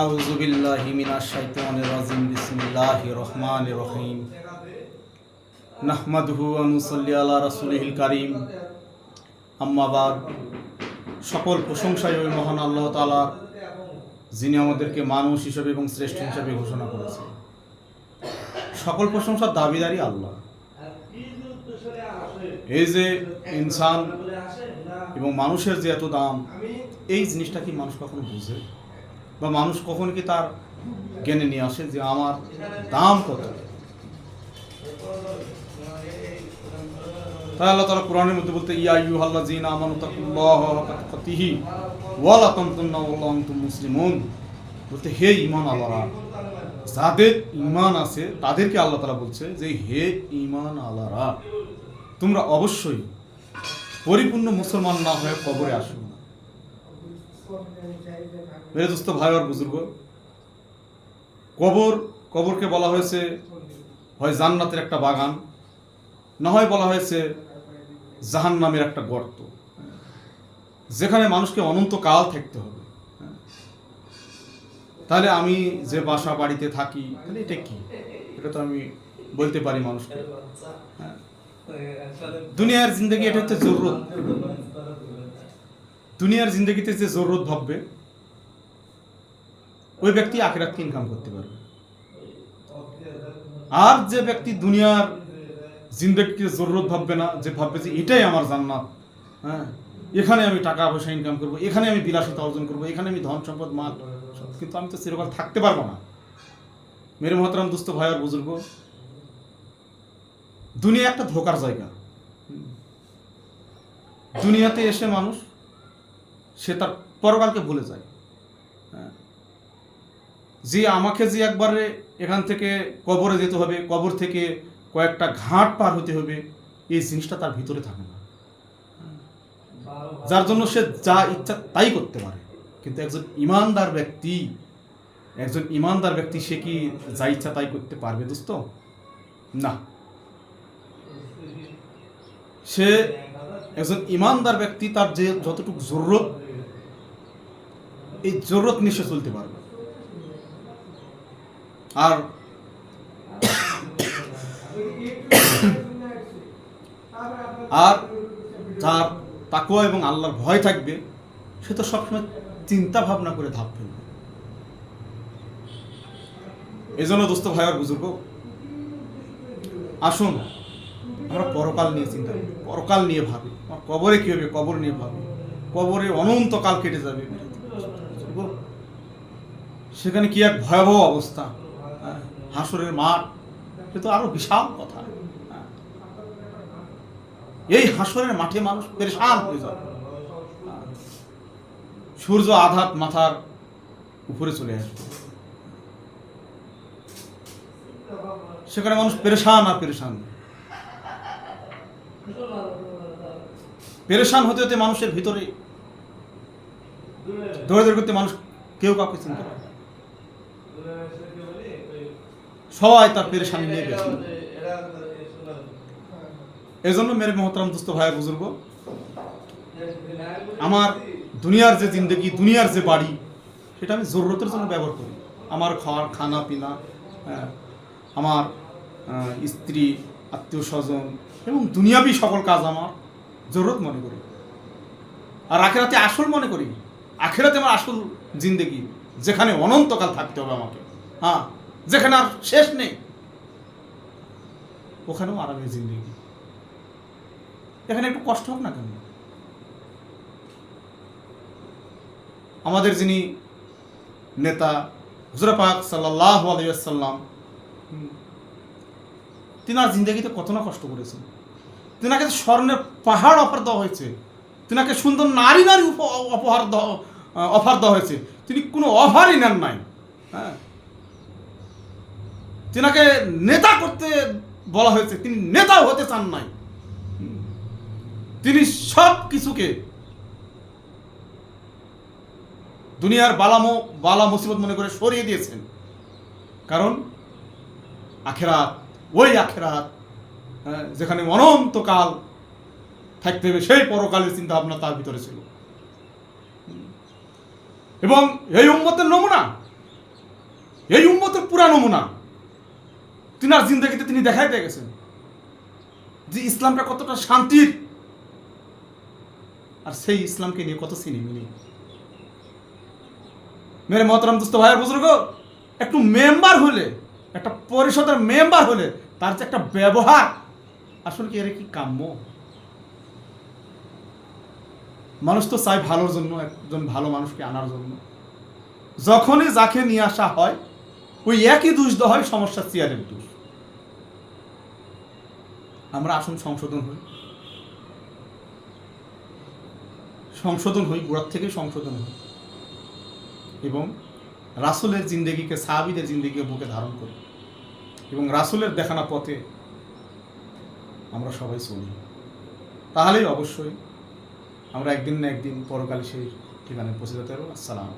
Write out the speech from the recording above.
আউজুবিল্লাহি মিনাশ শাইতানির রাজিম বিসমিল্লাহির রহমানির রহিম। নাহমাদুহু ওয়া নুসাল্লি আলা রাসূলিল কারীম। আম্মা বাদ। সকল প্রশংসায় ওই মহান আল্লাহ তালা যিনি আমাদেরকে মানুষ হিসেবে এবং শ্রেষ্ঠ হিসেবে ঘোষণা করেছেন। সকল প্রশংসার দাবিদারি আল্লাহ। এই যে ইনসান এবং মানুষের যে এত দাম, এই জিনিসটা কি মানুষ কখনো বুঝে? বা মানুষ কখন কি তার জ্ঞানে নিয়ে আসে যে আমার দাম কত? তাই আল্লাহ তাআলা কোরআনের মধ্যে বলতে, ইয়া আইয়ুহাল্লাযীনা আমানু তাকুল্লাহ হাক্কা তুকাতিহি ওয়া লা তামুতুন্না ওয়া আনতুম মুসলিমুন। বলতে, হে ঈমান আল্লাহরা যাদের ঈমান আছে তাদেরকে আল্লাহ তাআলা বলছে যে, হে ঈমান আল্লাহরা তোমরা অবশ্যই পরিপূর্ণ মুসলমান না হয়ে কবরে আসো। মেরে দোস্ত ভাই আর বুজুর্গ কবর কবরকে বলা হয়েছে হয় জান্নাতের একটা বাগান না হয় বলা হয়েছে জাহান নামের একটা গর্ত যেখানে মানুষকে অনন্তকাল থাকতে হবে তাহলে আমি যে বাসা বাড়িতে থাকি তাহলে এটা কি এটা তো আমি বলতে পারি মানুষকে। দুনিয়ার জিন্দগি এটা হচ্ছে জরুরত। দুনিয়ার জিন্দগিতে যে জরুরত ভাববে, ওই ব্যক্তি আখেরাতকে ইনকাম করতে পারবে। আর যে ব্যক্তি দুনিয়ার জিন্দগিকে জরুরত ভাববে না, যে ভাববে যে এটাই আমার জান্নাত হ্যাঁ? এখানে আমি টাকা পয়সা ইনকাম করব, এখানে আমি বিলাসিতা অর্জন করব, এখানে আমি ধন সম্পদ, মাল কিন্তু আমি তো সেরকম থাকতে পারব না। মেরে মহতরাম দুস্থ ভাই আর বুজুর্গ, দুনিয়া একটা ধোকার জায়গা। দুনিয়াতে এসে মানুষ সে তার পরকালকে ভুলে যায়। হ্যাঁ। যে আমাকে যে একবারে এখান থেকে কবরে যেতে হবে, কবর থেকে কয়েকটা ঘাট পার হতে হবে, এই জিনিসটা তার ভিতরে থাকে না। যার জন্য সে যা ইচ্ছা তাই করতে পারে। কিন্তু একজন ইমানদার ব্যক্তি, একজন ইমানদার ব্যক্তি সে কি যা ইচ্ছা তাই করতে পারবে দোস্ত? না। সে একজন ইমানদার ব্যক্তি, তার যে যতটুকু জরুরত এই জরুরত নিশ্চয় চলতে পারবে। আর আর যার তাকুয়া এবং আল্লাহর ভয় থাকবে, সে তো সবসময় চিন্তা ভাবনা করে ধাপ ফেলবে এই জন্য দোস্ত ভাই আর বুজুর্গ, আসুন, আমরা পরকাল নিয়ে চিন্তা করি। পরকাল নিয়ে ভাবি। আমার কবরে কি হবে কবর নিয়ে ভাবি? কবরে অনন্তকাল কেটে যাবে। সেখানে কি এক ভয়াবহ অবস্থা হ্যাঁ, হাসরের মাঠ সে তো আরও বিশাল কথা হ্যাঁ। এই হাসরের মাঠে মানুষ পেরেশান হয়ে যাবে হ্যাঁ। সূর্য আঘাত মাথার উপরে চলে আসবে সেখানে মানুষ পেরেশান আর পেরেশান পেরেশান হতে হতে মানুষের ভিতরে দৌড়ে দৌড়ে করতে মানুষ কেউ কাউকে চিনতে না। সবাই তার পেরেশানি নিয়ে গেছে। এই জন্য মেরে মহতরাম দুস্থ ভাই বুজুর্গ আমার দুনিয়ার যে জিন্দগি দুনিয়ার যে বাড়ি সেটা আমি জরুরতের জন্য ব্যবহার করি। আমার খাওয়ার খানা পিনা হ্যাঁ, আমার স্ত্রী আত্মীয় স্বজন এবং দুনিয়াবি সকল কাজ আমার জরুরত মনে করি। আর আখেরাতে আসল মনে করি আখেরাতে আমার আসল জিন্দগি। যেখানে অনন্তকাল থাকতে হবে আমাকে। হ্যাঁ যেখানে আর শেষ নেই। ওখানেও আরামের জিন্দগি। এখানে একটু কষ্ট হোক না কেন? আমাদের যিনি নেতা, হুজরা পাক সাল্লাহ আলাইসাল্লাম তিনার জিন্দগিতে কত না কষ্ট করেছেন। তিনাকে স্বর্ণের পাহাড় অফার দেওয়া হয়েছে, তিনাকে সুন্দর নারী নারী অপহার দেওয়া অফার দেওয়া হয়েছে তিনি কোনো অভারই নেন নাই। হ্যাঁ। তিনাকে নেতা করতে বলা হয়েছে তিনি নেতা হতে চান নাই। তিনি সব কিছুকে দুনিয়ার বালামো বালা মুসিবত মনে করে সরিয়ে দিয়েছেন। কারণ আখেরাত ওই আখেরাত হ্যাঁ, যেখানে অনন্তকাল থাকতে হবে সেই পরকালের চিন্তা ভাবনা তার ভিতরে ছিল। এবং এই উম্মতের নমুনা, এই উম্মতের পুরা নমুনা তিনার জিন্দগিতে তিনি দেখাই দিয়ে গেছেন যে ইসলামটা কতটা শান্তির। আর সেই ইসলামকে নিয়ে কত সিনেমিনি মেরে মহতরাম দোস্ত ভাইয়ের বুজুর্গ, একটু মেম্বার হলে, একটা পরিষদের মেম্বার হলে তার যে একটা ব্যবহার, আসলে কি এর কি কাম্য? মানুষ তো চায় ভালোর জন্য, একজন ভালো মানুষকে আনার জন্য। যখনই যাকে নিয়ে আসা হয়, ওই একই দোষ হয় সমস্যা চেয়ারের দোষ। আমরা আসুন সংশোধন হই। সংশোধন হই, গোড়ার থেকে সংশোধন হই। এবং রাসুলের জিন্দগিকে, সাহাবিদের জিন্দগিকে বুকে ধারণ করি। এবং রাসুলের দেখানো পথে আমরা সবাই চলি। তাহলেই অবশ্যই আমরা একদিন না একদিন পরকালে সেই ঠিকানায় পৌঁছে যেতে পারব। আসসালাম